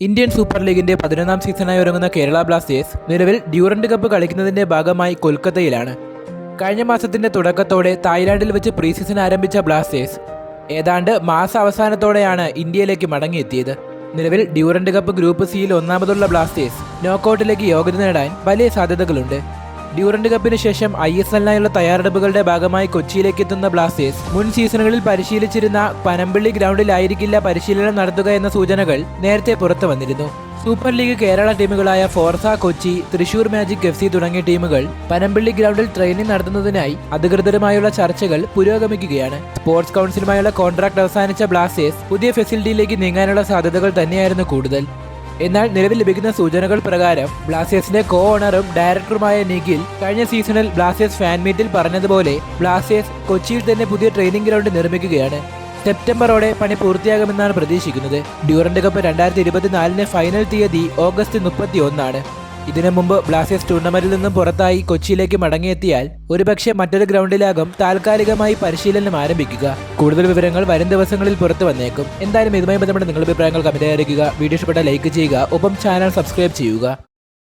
Indian super ലീഗിന്റെ പതിനൊന്നാം സീസണായി ഒരുങ്ങുന്ന കേരള ബ്ലാസ്റ്റേഴ്സ് നിലവിൽ ഡ്യൂറന്റ് കപ്പ് കളിക്കുന്നതിന്റെ ഭാഗമായി കൊൽക്കത്തയിലാണ്. കഴിഞ്ഞ മാസത്തിന്റെ തുടക്കത്തോടെ തായ്ലാന്റിൽ വെച്ച് പ്രീ സീസൺ ആരംഭിച്ച ബ്ലാസ്റ്റേഴ്സ് ഏതാണ്ട് മാസ അവസാനത്തോടെയാണ് ഇന്ത്യയിലേക്ക് മടങ്ങിയെത്തിയത്. നിലവിൽ ഡ്യൂറന്റ് കപ്പ് ഗ്രൂപ്പ് സിയിൽ ഒന്നാമതുള്ള ബ്ലാസ്റ്റേഴ്സ് നോക്കൌട്ടിലേക്ക് യോഗ്യത നേടാൻ വലിയ സാധ്യതകളുണ്ട്. ഡ്യൂറന്റ് കപ്പിന് ശേഷം ഐ എസ് എല്ലിനായുള്ള തയ്യാറെടുപ്പുകളുടെ ഭാഗമായി കൊച്ചിയിലേക്ക് എത്തുന്ന ബ്ലാസ്റ്റേഴ്സ്. മുൻ സീസണുകളിൽ പരിശീലിച്ചിരുന്ന പനമ്പള്ളി ഗ്രൗണ്ടിലായിരിക്കില്ല പരിശീലനം നടത്തുക എന്ന സൂചനകൾ നേരത്തെ പുറത്തു വന്നിരുന്നു. Super league Kerala ടീമുകളായ Forca Kochi Thrissur magic F C തുടങ്ങിയ ടീമുകൾ പനമ്പള്ളി ഗ്രൗണ്ടിൽ ട്രെയിനിങ് നടത്തുന്നതിനായി അധികൃതരുമായുള്ള ചർച്ചകൾ പുരോഗമിക്കുകയാണ്. സ്പോർട്സ് കൗൺസിലുമായുള്ള കോൺട്രാക്ട് അവസാനിച്ച ബ്ലാസ്റ്റേഴ്സ് പുതിയ ഫെസിലിറ്റിയിലേക്ക് നീങ്ങാനുള്ള സാധ്യതകൾ തന്നെയായിരുന്നു കൂടുതൽ. എന്നാൽ നിലവിൽ ലഭിക്കുന്ന സൂചനകൾ പ്രകാരം ബ്ലാസ്റ്റേഴ്സിന്റെ കോ ഓണറും ഡയറക്ടറുമായ നിഖിൽ കഴിഞ്ഞ സീസണിൽ ബ്ലാസ്റ്റേഴ്സ് ഫാൻ മീറ്റിൽ പറഞ്ഞതുപോലെ ബ്ലാസ്റ്റേഴ്സ് കൊച്ചിയിൽ തന്നെ പുതിയ ട്രെയിനിംഗ് ഗ്രൗണ്ട് നിർമ്മിക്കുകയാണ്. സെപ്റ്റംബറോടെ പണി പൂർത്തിയാകുമെന്നാണ് പ്രതീക്ഷിക്കുന്നത്. ഡ്യൂറന്റ് കപ്പ് രണ്ടായിരത്തി ഇരുപത്തിനാലിന് ഫൈനൽ തീയതി ഓഗസ്റ്റ് മുപ്പത്തി ഒന്നാണ് ഇതിനു മുമ്പ് ബ്ലാസ്റ്റേഴ്സ് ടൂർണമെന്റിൽ നിന്നും പുറത്തായി കൊച്ചിയിലേക്ക് മടങ്ങിയെത്തിയാൽ ഒരുപക്ഷെ മറ്റൊരു ഗ്രൗണ്ടിലാകും താൽക്കാലികമായി പരിശീലനം ആരംഭിക്കുക. കൂടുതൽ വിവരങ്ങൾ വരും ദിവസങ്ങളിൽ പുറത്തു വന്നേക്കും. എന്തായാലും ഇതുമായി ബന്ധപ്പെട്ട് നിങ്ങളുടെ അഭിപ്രായങ്ങൾ കമന്റ് അറിയിക്കുക. വീഡിയോ ഇഷ്ടപ്പെട്ട ലൈക്ക് ചെയ്യുക. ഒപ്പം ചാനൽ സബ്സ്ക്രൈബ് ചെയ്യുക.